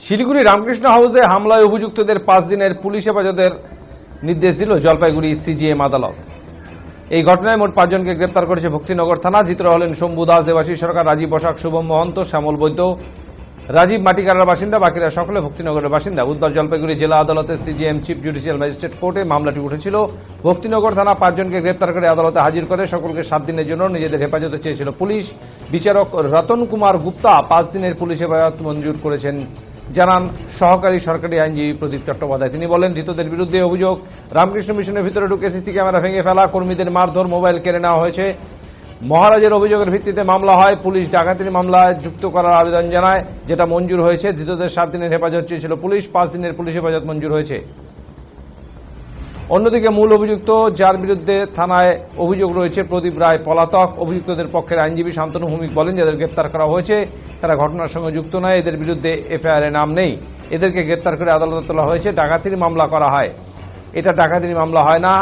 শিলিগুড়ি রামকৃষ্ণ হাউসে হামলায় অভিযুক্তদের পাঁচ দিনের পুলিশ হেফাজতের নির্দেশ দিল জলপাইগুড়ি সিজিএম আদালত। এই ঘটনায় মোট পাঁচজনকে গ্রেপ্তার করেছে ভক্তিনগর থানা। জিতরা হলেন শম্ভু দাস, দেবাশিস সরকার, রাজীব বসাক, শুভম মহন্ত, শ্যামল বৈদ্য, রাজীব মাটিকারার বাসিন্দা, বাকিরা সকলে ভক্তিনগরের বাসিন্দা। বুধবার জলপাইগুড়ি জেলা আদালতের সিজিএম চিফ জুডিশিয়াল ম্যাজিস্ট্রেট কোর্টে মামলাটি উঠেছিল। ভক্তিনগর থানা পাঁচজনকে গ্রেপ্তার করে আদালতে হাজির করে সকলকে সাত দিনের জন্য নিজেদের হেফাজতে চেয়েছিল পুলিশ। বিচারক রতন কুমার গুপ্তা পাঁচ দিনের পুলিশ হেফাজত মঞ্জুর করেছেন জানান সহকারী সরকারি আইনজীবী প্রদীপ চট্টোপাধ্যায়। তিনি বলেন, ধৃতদের বিরুদ্ধে অভিযোগ, রামকৃষ্ণ মিশনের ভিতরে ঢুকে সিসি ক্যামেরা ভেঙে ফেলা, কর্মীদের মারধর, মোবাইল কেড়ে নেওয়া হয়েছে। মহারাজের অভিযোগের ভিত্তিতে মামলা হয়, পুলিশ ডাকাতির মামলায় যুক্ত করার আবেদন জানায়, যেটা মঞ্জুর হয়েছে। ধৃতদের সাত দিনের হেফাজত চেয়েছিল পুলিশ, পাঁচ দিনের পুলিশ হেফাজত মঞ্জুর হয়েছে। অন্যদিকে মূল অভিযুক্ত যার বিরুদ্ধে থানায় অভিযোগ রয়েছে প্রদীপ রায় পলাতক অভিযুক্তদের পক্ষের আইনজীবী শান্তনু ভৌমিক বলেন যাদের গ্রেপ্তার করা হয়েছে তারা ঘটনার সঙ্গে যুক্ত নয় এদের বিরুদ্ধে এফআইআর নাম নেই এদেরকে গ্রেপ্তার করে আদালতে তোলা হয়েছে ডাকাতির মামলা করা হয় এটা ডাকাতির মামলা হয় না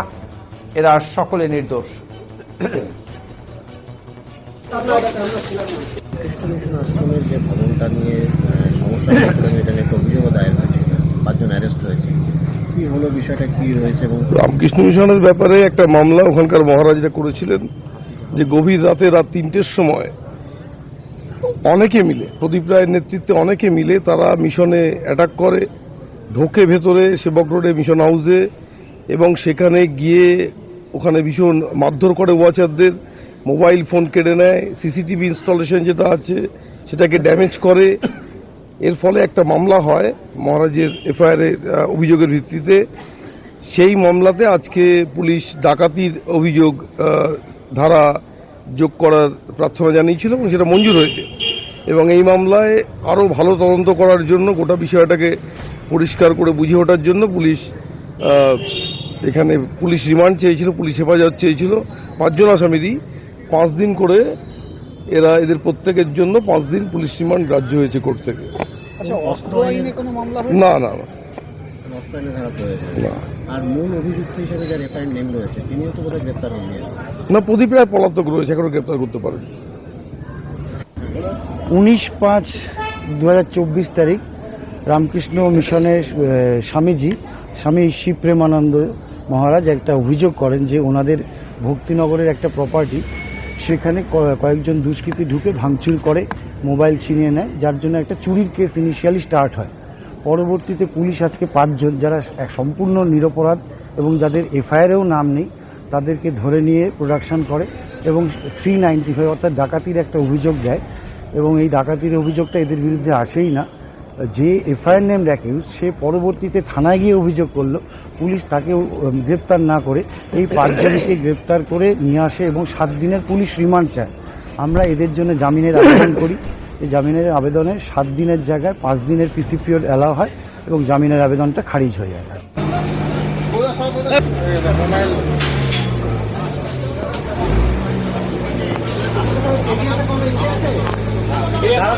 এরা সকলে নির্দোষ আশ্রমের যে ভবনটা নিয়ে সমস্যা এটা নিয়ে পাঁচজন অ্যারেস্ট হয়েছে। কি হলো বিষয়টা কি রয়েছে রামকৃষ্ণ মিশনের ব্যাপারে একটা মামলা ওখানকার মহারাজরা করেছিলেন যে গভীর রাতে রাত তিনটের সময় অনেকে মিলে প্রদীপ রায়ের নেতৃত্বে অনেকে মিলে তারা মিশনে অ্যাটাক করে ঢোকে ভেতরে সেবক রোডে মিশন হাউসে এবং সেখানে গিয়ে ওখানে ভীষণ মারধর করে ওয়াচারদের মোবাইল ফোন কেড়ে নেয় সিসিটিভি ইনস্টলেশন যেটা আছে সেটাকে ড্যামেজ করে এর ফলে একটা মামলা হয় মহারাজের এফআইআর অভিযোগের ভিত্তিতে। সেই মামলাতে আজকে পুলিশ ডাকাতির অভিযোগ ধারা যোগ করার প্রার্থনা জানিয়েছিল এবং সেটা মঞ্জুর হয়েছে। এবং এই মামলায় আরও ভালো তদন্ত করার জন্য, গোটা বিষয়টাকে পরিষ্কার করে বুঝে ওঠার জন্য পুলিশ এখানে পুলিশ রিমান্ড চেয়েছিল, পুলিশ হেফাজত চেয়েছিল। পাঁচজন আসামিরই পাঁচ দিন করে এরা এদের প্রত্যেকের জন্য পাঁচ দিন পুলিশ রিমান্ড গ্রাহ্য হয়েছে কোর্ট থেকে। আচ্ছা অস্ত্র আইনে কোনো মামলা না না না। অস্ত্র আইনে ধারা প্রয়োজন না। আর মূল অভিযুক্ত হিসেবে যার এফআইআর নেম রয়েছে তিনিও তো বোধহয় গ্রেপ্তার হননি না প্রদীপ রায় পলাতক রয়েছে এখনও গ্রেপ্তার করতে পারেনি। উনিশ পাঁচ দু তারিখ রামকৃষ্ণ মিশনের স্বামীজি স্বামী শিব প্রেমানন্দ মহারাজ একটা অভিযোগ করেন যে ওনাদের ভক্তিনগরের একটা প্রপার্টি সেখানে ক- কয়েকজন দুষ্কৃতী ঢুকে ভাঙচুর করে মোবাইল ছিনিয়ে নেয়, যার জন্য একটা চুরির কেস ইনিশিয়ালি স্টার্ট হয়। পরবর্তীতে পুলিশ আজকে পাঁচজন, যারা এক সম্পূর্ণ নিরপরাধ এবং যাদের এফআইআরেও নাম নেই, তাদেরকে ধরে নিয়ে প্রোডাকশন করে এবং থ্রি নাইনটি ফাইভ অর্থাৎ ডাকাতির একটা অভিযোগ দেয়। এবং এই ডাকাতির অভিযোগটা এদের বিরুদ্ধে আসেই না। যে এফআইআর নেম অ্যাকিউজ সে পরবর্তীতে থানায় গিয়ে অভিযোগ করল। পুলিশ তাকে গ্রেপ্তার না করে এই পাঁচজনকে গ্রেপ্তার করে নিয়ে আসে এবং সাত দিনের পুলিশ রিমান্ড চায়। আমরা এদের জন্য জামিনের আবেদন করি। এই জামিনের আবেদনে সাত দিনের জায়গায় পাঁচ দিনের পিসি পিরিয়ড অ্যালাও হয় এবং জামিনের আবেদনটা খারিজ হয়ে যায়।